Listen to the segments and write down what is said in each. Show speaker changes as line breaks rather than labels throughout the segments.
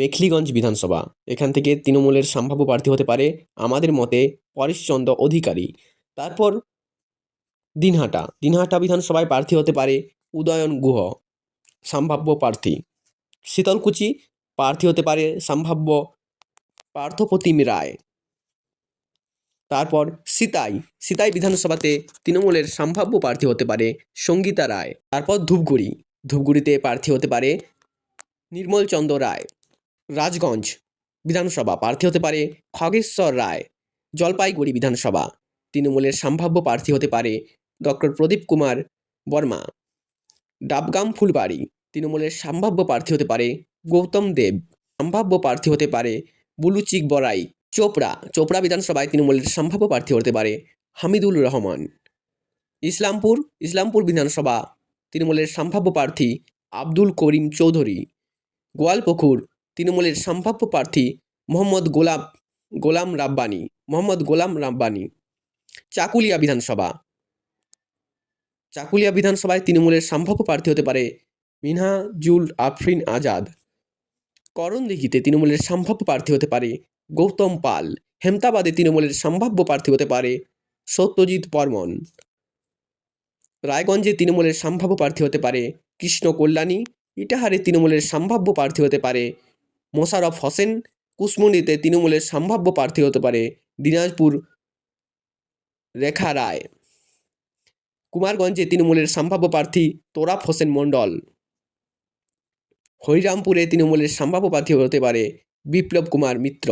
মেখলিগঞ্জ বিধানসভা। এখান থেকে তৃণমূলের সম্ভাব্য প্রার্থী হতে পারে আমাদের মতে পরেশচন্দ্র অধিকারী। তারপর দিনহাটা। দিনহাটা বিধানসভায় প্রার্থী হতে পারে উদয়ন গুহ, সম্ভাব্য প্রার্থী। শীতলকুচি প্রার্থী হতে পারে সম্ভাব্য পার্থপ্রতিম রায়। তারপর সিতাই। সিতাই বিধানসভাতে তৃণমূলের সম্ভাব্য প্রার্থী হতে পারে সঙ্গীতা রায়। তারপর ধূপগুড়ি। ধূপগুড়িতে প্রার্থী হতে পারে নির্মল চন্দ্র রায়। রাজগঞ্জ বিধানসভা প্রার্থী হতে পারে খগেশ্বর রায়। জলপাইগুড়ি বিধানসভা তৃণমূলের সম্ভাব্য প্রার্থী হতে পারে ডক্টর প্রদীপ কুমার বর্মা। ডাবগাম ফুলবাড়ি তৃণমূলের সম্ভাব্য প্রার্থী হতে পারে গৌতম দেব। সম্ভাব্য প্রার্থী হতে পারে বুলুচিক বরাই চোপড়া চোপড়া বিধানসভায় তৃণমূলের সম্ভাব্য প্রার্থী হতে পারে হামিদুল রহমান। ইসলামপুর ইসলামপুর বিধানসভা তৃণমূলের সম্ভাব্য প্রার্থী আব্দুল করিম চৌধুরী। গোয়ালপুকুর তৃণমূলের সম্ভাব্য প্রার্থী মোহাম্মদ গোলাম গোলাম রাব্বানি, মোহাম্মদ গোলাম রাব্বানি। চাকুলিয়া বিধানসভা। চাকুলিয়া বিধানসভায় তৃণমূলের সম্ভাব্য প্রার্থী হতে পারে মিনহাজুল আফরিন আজাদ। করণদিঘিতে তৃণমূলের সম্ভাব্য প্রার্থী হতে পারে গৌতম পাল। হেমতাবাদে তৃণমূলের সম্ভাব্য প্রার্থী হতে পারে সত্যজিৎ বর্মন। রায়গঞ্জে তৃণমূলের সম্ভাব্য প্রার্থী হতে পারে কৃষ্ণ কল্যাণী। ইটাহারে তৃণমূলের সম্ভাব্য প্রার্থী হতে পারে মোশারফ হোসেন কুসমুন্ডিতে তৃণমূলের সম্ভাব্য প্রার্থী হতে পারে দিনাজপুর রেখা রায়। কুমারগঞ্জে তৃণমূলের সম্ভাব্য প্রার্থী তোরাফ হোসেন মণ্ডল। হরিরামপুরে তৃণমূলের সম্ভাব্য প্রার্থী হতে পারে বিপ্লব কুমার মিত্র।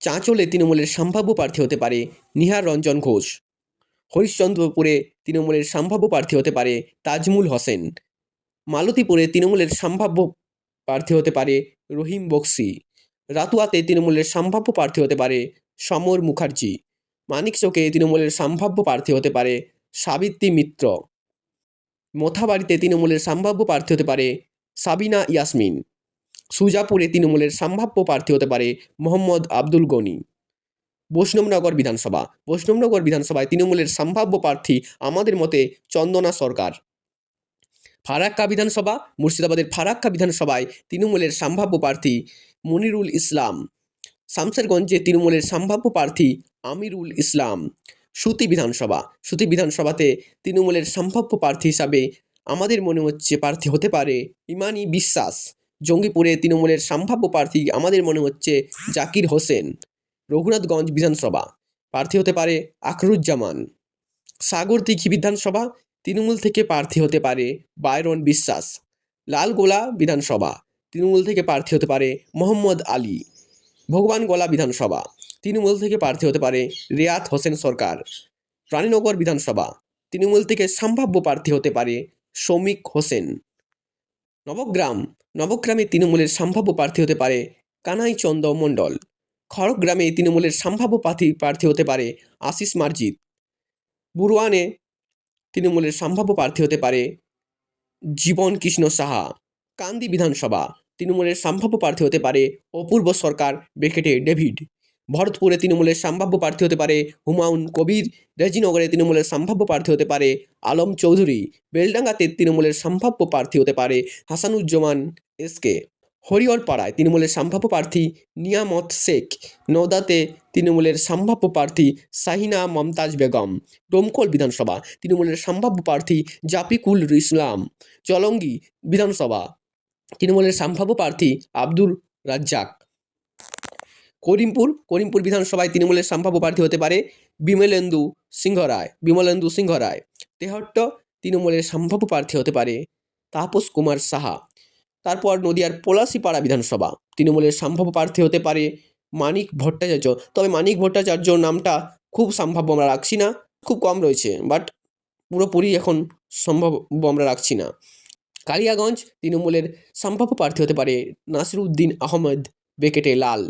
চাঁচলে তৃণমূলের সম্ভাব্য প্রার্থী হতে পারে নিহার রঞ্জন ঘোষ। হরিশ্চন্দ্রপুরে তৃণমূলের সম্ভাব্য প্রার্থী হতে পারে তাজমুল হোসেন। মালতীপুরে তৃণমূলের সম্ভাব্য প্রার্থী হতে পারে রহিম বক্সি। রাতুয়াতে তৃণমূলের সম্ভাব্য প্রার্থী হতে পারে সমর মুখার্জি। মানিকচকে তৃণমূলের সম্ভাব্য প্রার্থী হতে পারে সাবিত্রী মিত্র। মোথাবাড়িতে তৃণমূলের সম্ভাব্য প্রার্থী হতে পারে সাবিনা ইয়াসমিন। সুজাপুরে তৃণমূলের সম্ভাব্য প্রার্থী হতে পারে মোহাম্মদ আব্দুল গনি। বৈষ্ণবনগর বিধানসভা। বৈষ্ণবনগর বিধানসভায় তৃণমূলের সম্ভাব্য প্রার্থী আমাদের মতে চন্দনা সরকার। ফারাক্কা বিধানসভা, মুর্শিদাবাদের ফারাক্কা বিধানসভায় তৃণমূলের সম্ভাব্য প্রার্থী মনিরুল ইসলাম। শামসেরগঞ্জে তৃণমূলের সম্ভাব্য প্রার্থী আমিরুল ইসলাম। সুতি বিধানসভা, সুতি বিধানসভাতে তৃণমূলের সম্ভাব্য প্রার্থী হিসাবে আমাদের মনে হচ্ছে প্রার্থী হতে পারে ইমানি বিশ্বাস। জঙ্গিপুরে তৃণমূলের সম্ভাব্য প্রার্থী আমাদের মনে হচ্ছে জাকির হোসেন। রঘুনাথগঞ্জ বিধানসভা, প্রার্থী হতে পারে আখরুজ্জামান। সাগরদিঘি বিধানসভা তৃণমূল থেকে প্রার্থী হতে পারে বায়রন বিশ্বাস। লালগোলা বিধানসভা, তৃণমূল থেকে প্রার্থী হতে পারে মোহাম্মদ আলী। ভগবানগোলা বিধানসভা, তৃণমূল থেকে প্রার্থী হতে পারে রিয়াত হোসেন সরকার। রানীনগর বিধানসভা, তৃণমূল থেকে সম্ভাব্য প্রার্থী হতে পারে শৌমিক হোসেন। নবগ্রাম, নবগ্রামে তৃণমূলের সম্ভাব্য প্রার্থী হতে পারে কানাই চন্দ্র মণ্ডল। খড়গ্রামে তৃণমূলের সম্ভাব্য প্রার্থী প্রার্থী হতে পারে আশিস মার্জিত। বুরুয়ানে তৃণমূলের সম্ভাব্য প্রার্থী হতে পারে জীবন কৃষ্ণ সাহা। কান্দি বিধানসভা, তৃণমূলের সম্ভাব্য প্রার্থী হতে পারে অপূর্ব সরকার ব্রেকেটে ডেভিড। ভরতপুরে তৃণমূলের সম্ভাব্য প্রার্থী হতে পারে হুমায়ুন কবির। রেজিনগরে তৃণমূলের সম্ভাব্য প্রার্থী হতে পারে আলম চৌধুরী। বেলডাঙ্গাতে তৃণমূলের সম্ভাব্য প্রার্থী হতে পারে হাসানুজ্জামান এসকে হরিহরপাড়ায় তৃণমূলের সম্ভাব্য প্রার্থী নিয়ামত শেখ, নওদাতে তৃণমূলের সম্ভাব্য প্রার্থী শাহিনা মমতাজ বেগম, ডোমকল বিধানসভা তৃণমূলের সম্ভাব্য প্রার্থী জাফিকুল ইসলাম চলঙ্গি বিধানসভা তৃণমূলের সম্ভাব্য প্রার্থী আব্দুল রাজ্জাক। করিমপুর করিমপুর বিধানসভায় তৃণমূলের সম্ভাব্য প্রার্থী হতে পারে বিমলেন্দু সিংহ রায় বিমলেন্দু সিংহ রায় তেহট্ট, তৃণমূলের সম্ভাব্য প্রার্থী হতে পারে তাপস কুমার সাহা। তারপর নদিয়ার পলাশিপাড়া বিধানসভা। তৃণমূলের সম্ভাব্য প্রার্থী হতে পারে মানিক ভট্টাচার্য। তবে মানিক ভট্টাচার্য নামটা খুব সম্ভাব্য আমরা রাখছি না, খুব কম রয়েছে বাট পুরোপুরি এখন সম্ভব আমরা রাখছি না। কালিয়াগঞ্জ তৃণমূলের সম্ভাব্য প্রার্থী হতে পারে নাসিরুদ্দিন আহমেদ বেকেটে লাল।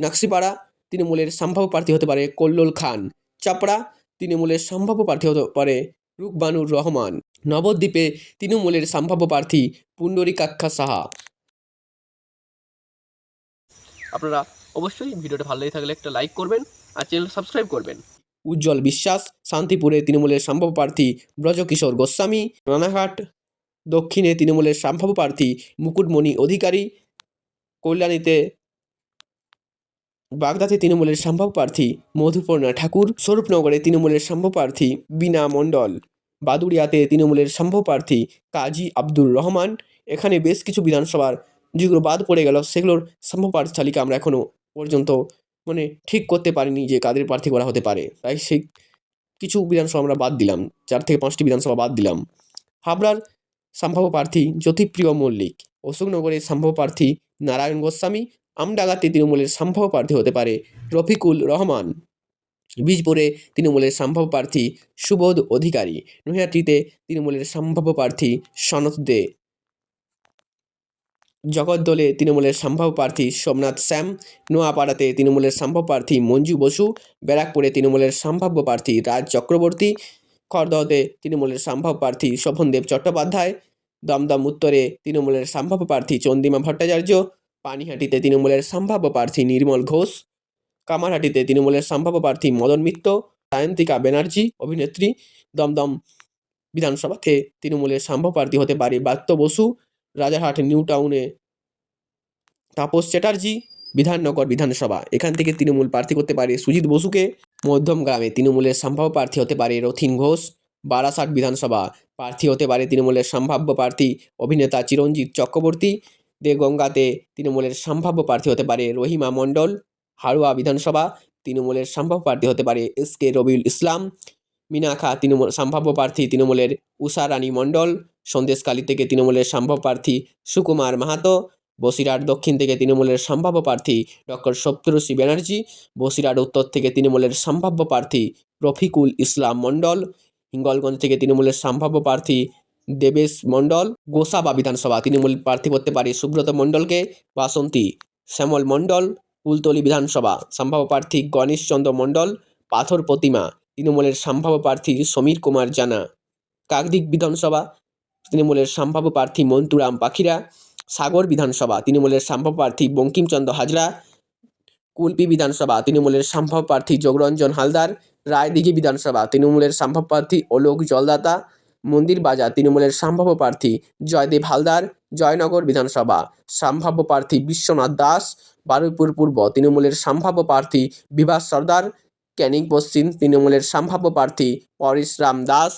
নাকসিপাড়া তৃণমূলের সম্ভাব্য প্রার্থী হতে পারে কল্লোল খান। চাপড়া তৃণমূলের সম্ভাব্য প্রার্থী হতে পারে রুকবানুর রহমান। নবদ্বীপে তৃণমূলের সম্ভাব্য প্রার্থী পুণ্ডরিকাক্ষা সাহা। আপনারা অবশ্যই ভিডিওটা ভালো লেগে থাকলে একটা লাইক করবেন আর চ্যানেল সাবস্ক্রাইব করবেন। উজ্জ্বল বিশ্বাস শান্তিপুরে তৃণমূলের সম্ভাব্য প্রার্থী ব্রজকিশোর গোস্বামী রানাঘাট দক্ষিণে তৃণমূলের সম্ভাব্য প্রার্থী মুকুটমণি অধিকারী কল্যাণীতে বাগদাতে তৃণমূলের সম্ভাব্য প্রার্থী মধুপর্ণা ঠাকুর স্বরূপনগরে তৃণমূলের সম্ভাব্য প্রার্থী বীণা মণ্ডল। বাদুড়িয়াতে তৃণমূলের সম্ভব প্রার্থী কাজী আব্দুর রহমান। এখানে বেশ কিছু বিধানসভার যেগুলো বাদ পড়ে গেল, সেগুলোর সম্ভাব্য প্রার্থী তালিকা আমরা এখনও পর্যন্ত মানে ঠিক করতে পারিনি যে কাদের প্রার্থী করা হতে পারে। তাই সেই কিছু বিধানসভা আমরা বাদ দিলাম, চার থেকে পাঁচটি বিধানসভা বাদ দিলাম। হাবড়ার সম্ভাব্য প্রার্থী জ্যোতিপ্রিয় মল্লিক, অশোকনগরের সম্ভাব্য প্রার্থী নারায়ণ গোস্বামী, আমডাঙ্গাতে তৃণমূলের সম্ভাব্য প্রার্থী হতে পারে রফিকুল রহমান। বীজপুরে তৃণমূলের সম্ভাব্য প্রার্থী সুবোধ অধিকারী। নৈহাটিতে তৃণমূলের সম্ভাব্য প্রার্থী সনত দে। জগদ্দলে তৃণমূলের সম্ভাব্য প্রার্থী সোমনাথ শ্যাম। নোয়াপাড়াতে তৃণমূলের সম্ভাব্য প্রার্থী মঞ্জু বসু। ব্যারাকপুরে তৃণমূলের সম্ভাব্য প্রার্থী রাজ চক্রবর্তী। খড়দহতে তৃণমূলের সম্ভাব্য প্রার্থী শোভনদেব চট্টোপাধ্যায়। দমদম উত্তরে তৃণমূলের সম্ভাব্য প্রার্থী চন্দিমা ভট্টাচার্য। পানিহাটিতে তৃণমূলের সম্ভাব্য প্রার্থী নির্মল ঘোষ। কামারহাটিতে তৃণমূলের সম্ভাব্য প্রার্থী মদন মিত্র, সায়ন্তিকা ব্যানার্জি, অভিনেত্রী দমদম বিধানসভাতে তৃণমূলের সম্ভাব্য প্রার্থী হতে পারে ব্রাত্য বসু, রাজারহাট, নিউ টাউনে তাপস চ্যাটার্জি, বিধাননগর বিধানসভা। এখান থেকে তৃণমূল প্রার্থী করতে পারে সুজিত বসুকে। মধ্যমগ্রামে তৃণমূলের সম্ভাব্য প্রার্থী হতে পারে রথিন ঘোষ। বারাসাত বিধানসভা প্রার্থী হতে পারে তৃণমূলের সম্ভাব্য প্রার্থী অভিনেতা চিরঞ্জিত চক্রবর্তী। দেগঙ্গাতে তৃণমূলের সম্ভাব্য প্রার্থী হতে পারে রহিমা মণ্ডল। হাড়ুয়া বিধানসভা, তৃণমূলের সম্ভাব্য প্রার্থী হতে পারে এস কে রবিউল ইসলাম। মিনাখা তৃণমূল, সম্ভাব্য প্রার্থী তৃণমূলের উষা রানী মণ্ডল। সন্দেশকালী থেকে তৃণমূলের সম্ভাব্য প্রার্থী সুকুমার মাহাতো। বসিরহাট দক্ষিণ থেকে তৃণমূলের সম্ভাব্য প্রার্থী ডক্টর সপ্তরশী ব্যানার্জি। বসিরহাট উত্তর থেকে তৃণমূলের সম্ভাব্য প্রার্থী রফিকুল ইসলাম মণ্ডল। হিঙ্গলগঞ্জ থেকে তৃণমূলের সম্ভাব্য প্রার্থী দেবেশ মণ্ডল। গোসাবা বিধানসভা, তৃণমূল প্রার্থী করতে পারে সুব্রত মণ্ডলকে। বাসন্তী শ্যামল মণ্ডল। কুলতলি বিধানসভা, সম্ভাব্য প্রার্থী গণেশচন্দ্র মণ্ডল, পাথর প্রতিমা, তৃণমূলের সম্ভাব্য প্রার্থী সমীর কুমার জানা। কাকদ্বীপ বিধানসভা, তৃণমূলের সম্ভাব্য প্রার্থী মন্তুরাম পাখিরা। সাগর বিধানসভা, তৃণমূলের সম্ভাব্য প্রার্থী বঙ্কিমচন্দ্র হাজরা। কুলপি বিধানসভা, তৃণমূলের সম্ভাব্য প্রার্থী যোগরঞ্জন হালদার। রায়দিঘি বিধানসভা, তৃণমূলের সম্ভাব্য প্রার্থী অলোক জলদাতা। মন্দির বাজার, তৃণমূলের সম্ভাব্য প্রার্থী জয়দেব হালদার। জয়নগর বিধানসভা, সম্ভাব্য প্রার্থী বিশ্বনাথ দাস। বারুইপুর পূর্ব তৃণমূলের সম্ভাব্য প্রার্থী বিভাস সর্দার ক্যানিং পশ্চিম তৃণমূলের সম্ভাব্য প্রার্থী পরেশরাম দাস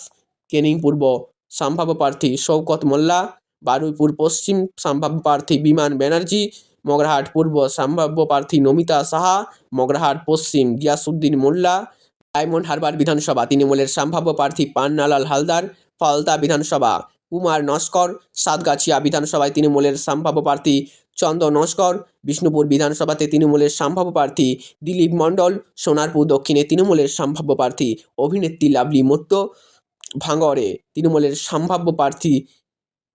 ক্যানিং পূর্ব সম্ভাব্য প্রার্থী শওকত মোল্লা, বারুইপুর পশ্চিম সম্ভাব্য প্রার্থী বিমান ব্যানার্জি, মগরাহাট পূর্ব সম্ভাব্য প্রার্থী নমিতা সাহা, মগরাহাট পশ্চিম গিয়াসুদ্দিন মোল্লা, ডায়মন্ড হারবার বিধানসভা তৃণমূলের সম্ভাব্য প্রার্থী পান্নালাল হালদার ফলতা বিধানসভা কুমার নস্কর, সাতগাছিয়া বিধানসভায় তৃণমূলের সম্ভাব্য প্রার্থী চন্দ্র নস্কর, বিষ্ণুপুর বিধানসভাতে তৃণমূলের সম্ভাব্য প্রার্থী দিলীপ মণ্ডল, সোনারপুর দক্ষিণে তৃণমূলের সম্ভাব্য প্রার্থী অভিনেত্রী লাভলি মত্ত ভাঙড়ে তৃণমূলের সম্ভাব্য প্রার্থী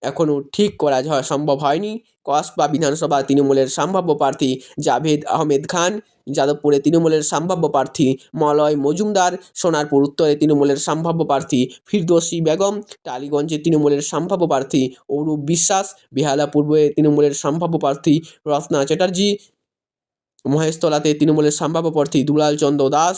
এখনও ঠিক করা সম্ভব হয়নি। কসবা বিধানসভা তৃণমূলের সম্ভাব্য প্রার্থী জাভেদ আহমেদ খান, যাদবপুরে তৃণমূলের সম্ভাব্য প্রার্থী মলয় মজুমদার, সোনারপুর উত্তরে তৃণমূলের সম্ভাব্য প্রার্থী ফিরদোসি বেগম, টালিগঞ্জে তৃণমূলের সম্ভাব্য প্রার্থী অরূপ বিশ্বাস বেহালা পূর্বে তৃণমূলের সম্ভাব্য প্রার্থী রত্না চ্যাটার্জি, মহেশতলাতে তৃণমূলের সম্ভাব্য প্রার্থী দুলাল চন্দ্র দাস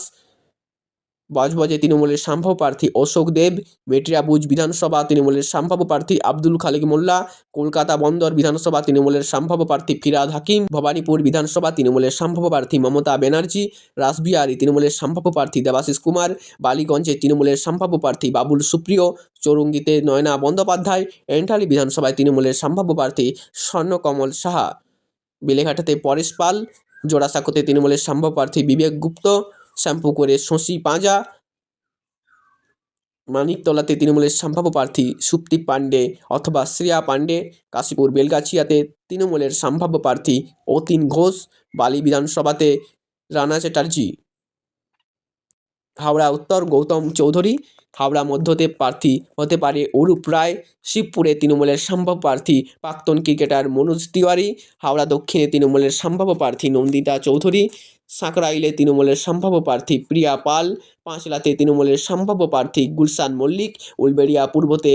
বজবজে তৃণমূলের সম্ভাব্য প্রার্থী অশোক দেব মেটিয়াবুজ বিধানসভা তৃণমূলের সম্ভাব্য প্রার্থী আব্দুল খালিক মোল্লা, কলকাতা বন্দর বিধানসভা তৃণমূলের সম্ভাব্য প্রার্থী ফিরাদ হাকিম, ভবানীপুর বিধানসভা তৃণমূলের সম্ভাব্য প্রার্থী মমতা ব্যানার্জি, রাসবিহারী তৃণমূলের সম্ভাব্য প্রার্থী দেবাশিস কুমার বালিগঞ্জে তৃণমূলের সম্ভাব্য প্রার্থী বাবুল সুপ্রিয়, চৌরঙ্গিতে নয়না বন্দ্যোপাধ্যায় এন্টালি বিধানসভায় তৃণমূলের সম্ভাব্য প্রার্থী স্বর্ণকমল সাহা, বেলেঘাটাতে পরেশ পাল, জোড়াসাঁকোতে তৃণমূলের সম্ভাব্য প্রার্থী বিবেক গুপ্ত শ্যাম্পুকুরে শশী পাঁজা। মানিকতলাতে তৃণমূলের সম্ভাব্য প্রার্থী সুপ্তি পাণ্ডে অথবা শ্রেয়া পাণ্ডে। কাশীপুর বেলগাছিয়াতে তৃণমূলের সম্ভাব্য প্রার্থী অতীন ঘোষ। বালি বিধানসভাতে রানা চ্যাটার্জি। হাওড়া উত্তর গৌতম চৌধুরী, হাওড়া মধ্যতে প্রার্থী হতে পারে অরূপ রায়, শিবপুরে তৃণমূলের সম্ভাব্য প্রার্থী প্রাক্তন ক্রিকেটার মনোজ তিওয়ারি, হাওড়া দক্ষিণে তৃণমূলের সম্ভাব্য প্রার্থী নন্দিতা চৌধুরী, সাঁকরাইলে তৃণমূলের সম্ভাব্য প্রার্থী প্রিয়া পাল, পাঁচলাতে তৃণমূলের সম্ভাব্য প্রার্থী গুলশান মল্লিক, উলবেড়িয়া পূর্বতে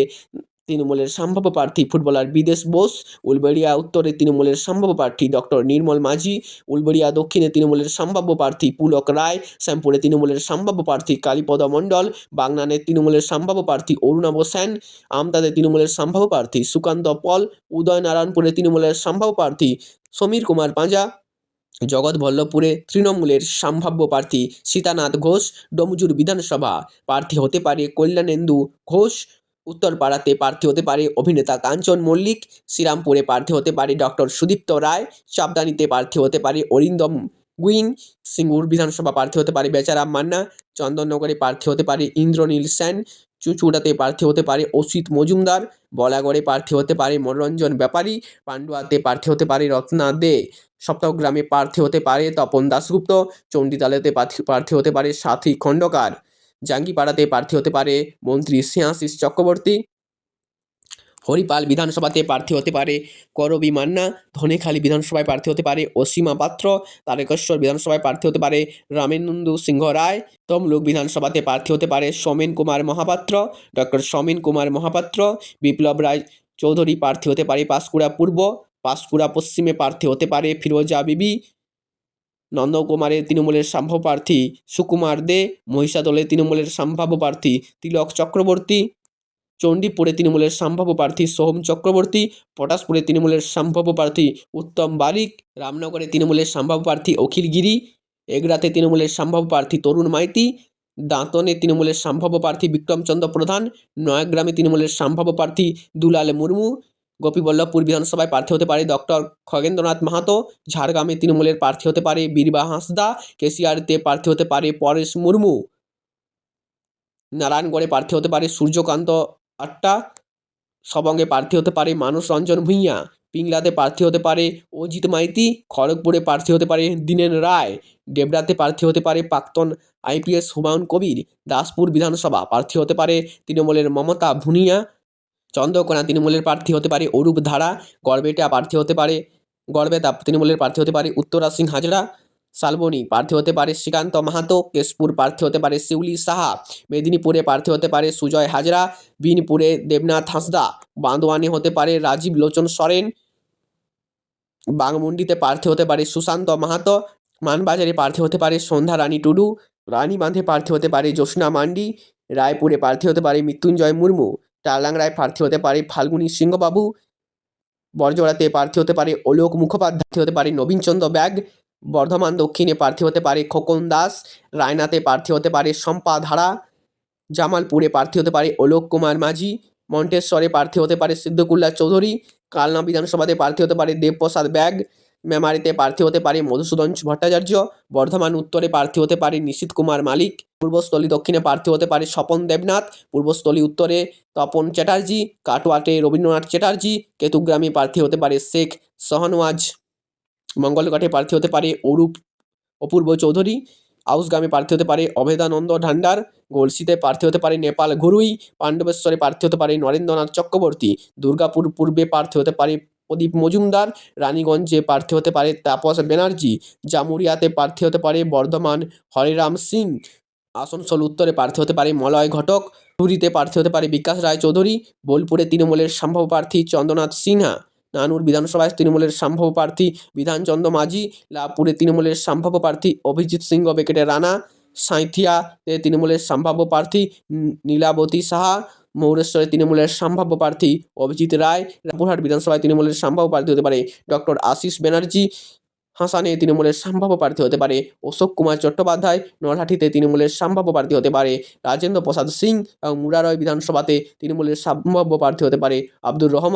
তৃণমূলের সম্ভাব্য প্রার্থী ফুটবলার বিদেশ বোস উলবেড়িয়া, উত্তরে তৃণমূলের সম্ভাব্য প্রার্থী ডক্টর নির্মল মাঝি, উলবেড়িয়া দক্ষিণে তৃণমূলের সম্ভাব্য প্রার্থী পুলক রায়, শ্যামপুরে তৃণমূলের সম্ভাব্য প্রার্থী কালীপদ মণ্ডল, বাগনানে তৃণমূলের সম্ভাব্য প্রার্থী অরুণাভ সেন আমতাদে তৃণমূলের সম্ভাব্য প্রার্থী সুকান্ত পল, উদয়নারায়ণপুরে তৃণমূলের সম্ভাব্য প্রার্থী সমীর কুমার পাঁজা, জগৎ জগৎবল্লভপুরে তৃণমূলের সম্ভাব্য প্রার্থী সীতানাথ ঘোষ, ডমজুর বিধানসভা প্রার্থী হতে পারে কল্যাণেন্দু ঘোষ উত্তরপাড়াতে প্রার্থী হতে পারে অভিনেতা কাঞ্চন মল্লিক শ্রীরামপুরে প্রার্থী হতে পারে ডক্টর সুদীপ্ত রায় চাপদানিতে প্রার্থী হতে পারে অরিন্দম গুইন সিঙ্গুর বিধানসভা প্রার্থী হতে পারে বেচারাম মান্না চন্দননগরে প্রার্থী হতে পারে ইন্দ্রনীল সেন চুঁচুড়াতে প্রার্থী হতে পারে অসিত মজুমদার বলাগড়ে প্রার্থী হতে পারে মনোরঞ্জন ব্যাপারী পান্ডুয়াতে প্রার্থী হতে পারে রত্না দে সপ্তগ্রামে প্রার্থী হতে পারে তপন দাশগুপ্ত চণ্ডীদালেতে প্রার্থী প্রার্থী হতে পারে সাথী খণ্ডকার জাঙ্গিপাড়াতে প্রার্থী হতে পারে মন্ত্রী স্নেহাশিস চক্রবর্তী। হরিপাল বিধানসভাতে প্রার্থী হতে পারে করবি মান্না। ধনেখালী বিধানসভায় প্রার্থী হতে পারে অসীমা পাত্র। তারকেশ্বর বিধানসভায় প্রার্থী হতে পারে রামেন্দু সিংহ রায়। তমলুক বিধানসভাতে প্রার্থী হতে পারে সোমেন কুমার মহাপাত্র। ডক্টর সোমেন কুমার মহাপাত্র। বিপ্লব রায় চৌধুরী প্রার্থী হতে পারে পাঁশকুড়া পূর্ব। পাঁশকুড়া পশ্চিমে প্রার্থী হতে পারে ফিরোজা বিবি। নন্দকুমারের তৃণমূলের সম্ভাব্য প্রার্থী সুকুমার দে মহিষাদলে তৃণমূলের সম্ভাব্য প্রার্থী তিলক চক্রবর্তী চণ্ডীপুরে তৃণমূলের সম্ভাব্য প্রার্থী সোহম চক্রবর্তী পটাশপুরে তৃণমূলের সম্ভাব্য প্রার্থী উত্তম বারিক রামনগরে তৃণমূলের সম্ভাব্য প্রার্থী অখিল গিরি এগরাতে তৃণমূলের সম্ভাব্য প্রার্থী তরুণ মাইতি দাঁতনে তৃণমূলের সম্ভাব্য প্রার্থী বিক্রমচন্দ্র প্রধান নয়াগ্রামে তৃণমূলের সম্ভাব্য প্রার্থী দুলাল মুর্মু গোপীবল্লভপুর বিধানসভায় প্রার্থী হতে পারে ডক্টর খগেন্দ্রনাথ মাহাতো। ঝাড়গ্রামে তৃণমূলের প্রার্থী হতে পারে বীরবা হাঁসদা। কেশিয়ারিতে প্রার্থী হতে পারে পরেশ মুর্মু। নারায়ণগড়ে প্রার্থী হতে পারে সূর্যকান্ত আট্টা। সবঙ্গে প্রার্থী হতে পারে মানস রঞ্জন ভূঁইয়া। পিংলাতে প্রার্থী হতে পারে অজিত মাইতি। খড়গপুরে প্রার্থী হতে পারে দীনেন রায়। ডেবরাতে প্রার্থী হতে পারে প্রাক্তন আইপিএস হুমায়ুন কবির। দাসপুর বিধানসভা প্রার্থী হতে পারে তৃণমূলের মমতা ভুনিয়া চন্দ্রকোনা তৃণমূলের প্রার্থী হতে পারে অরূপ ধারা গড়বেটা প্রার্থী হতে পারে গড়বেতা তৃণমূলের প্রার্থী হতে পারে উত্তরা সিং হাজরা শালবনী প্রার্থী হতে পারে শ্রীকান্ত মাহাতো কেশপুর প্রার্থী হতে পারে শিউলি সাহা মেদিনীপুরে প্রার্থী হতে পারে সুজয় হাজরা বিনপুরে দেবনাথ হাঁসদা বান্দোয়ানে হতে পারে রাজীব লোচন সরেন বাঘমুন্ডিতে প্রার্থী হতে পারে সুশান্ত মাহাতো মানবাজারে প্রার্থী হতে পারে সন্ধ্যা রানী টুডু রানীবাঁধে প্রার্থী হতে পারে জ্যোৎস্না মান্ডি রায়পুরে প্রার্থী হতে পারে মৃত্যুঞ্জয় মুর্মু টালাংরায় প্রার্থী হতে পারে ফাল্গুনী সিংহবাবু বরজোড়াতে প্রার্থী হতে পারে অলোক মুখোপাধ্যায় হতে পারে নবীনচন্দ্র ব্যাগ, বর্ধমান দক্ষিণে প্রার্থী হতে পারে খোকন দাস, রায়নাতে প্রার্থী হতে পারে শম্পা ধারা, জামালপুরে প্রার্থী হতে পারে অলোক কুমার মাঝি, মন্টেশ্বরে প্রার্থী হতে পারে সিদ্ধকুল্লা চৌধুরী, কালনা বিধানসভাতে প্রার্থী হতে পারে দেবপ্রসাদ ব্যাগ মেমারিতে প্রার্থী হতে পারে মধুসূদন ভট্টাচার্য। বর্ধমান উত্তরে প্রার্থী হতে পারে নিশীত কুমার মালিক। পূর্বস্থলী দক্ষিণে প্রার্থী হতে পারে স্বপন দেবনাথ। পূর্বস্থলী উত্তরে তপন চ্যাটার্জি। কাটোয়াতে রবীন্দ্রনাথ চ্যাটার্জি। কেতুগ্রামে প্রার্থী হতে পারে শেখ সহনওয়াজ। মঙ্গলঘাটে প্রার্থী হতে পারে অরূপ অপূর্ব চৌধুরী। আউসগ্রামে প্রার্থী হতে পারে অভেদানন্দ ঢান্ডার গলসিতে প্রার্থী হতে পারে নেপাল ঘুরুই। পাণ্ডবেশ্বরে প্রার্থী হতে পারে নরেন্দ্রনাথ চক্রবর্তী। দুর্গাপুর পূর্বে প্রার্থী হতে পারে প্রদীপ মজুমদার, রানীগঞ্জে প্রার্থী হতে পারে তাপস ব্যানার্জি, জামুরিয়াতে প্রার্থী হতে পারে বর্ধমান হরিরাম সিং, আসানসোল উত্তরে প্রার্থী হতে পারে মলয় ঘটক, ধুরিতে প্রার্থী হতে পারে বিকাশ রায় চৌধুরী, বোলপুরে তৃণমূলের সম্ভাব্য প্রার্থী চন্দ্রনাথ সিনহা, নানুর বিধানসভায় তৃণমূলের সম্ভাব্য প্রার্থী বিধানচন্দ্র মাঝি, লাভপুরে তৃণমূলের সম্ভাব্য প্রার্থী অভিজিৎ সিংহ, বেকেটে রানা সাঁথিয়াতে তৃণমূলের সম্ভাব্য প্রার্থী নীলাবতী সাহা, মৌরেশ্বরে তৃণমূলের সম্ভাব্য প্রার্থী অভিজিৎ রায়, রামপুরহাট বিধানসভায় তৃণমূলের সম্ভাব্য প্রার্থী হতে পারে ডক্টর আশিস ব্যানার্জি, হাসানে তৃণমূলের সম্ভাব্য প্রার্থী হতে পারে অশোক কুমার চট্টোপাধ্যায়, নলহাটিতে তৃণমূলের সম্ভাব্য প্রার্থী হতে পারে রাজেন্দ্র প্রসাদ সিং এবং মুরারয় বিধানসভাতে তৃণমূলের সম্ভাব্য প্রার্থী হতে পারে আব্দুর রহমান।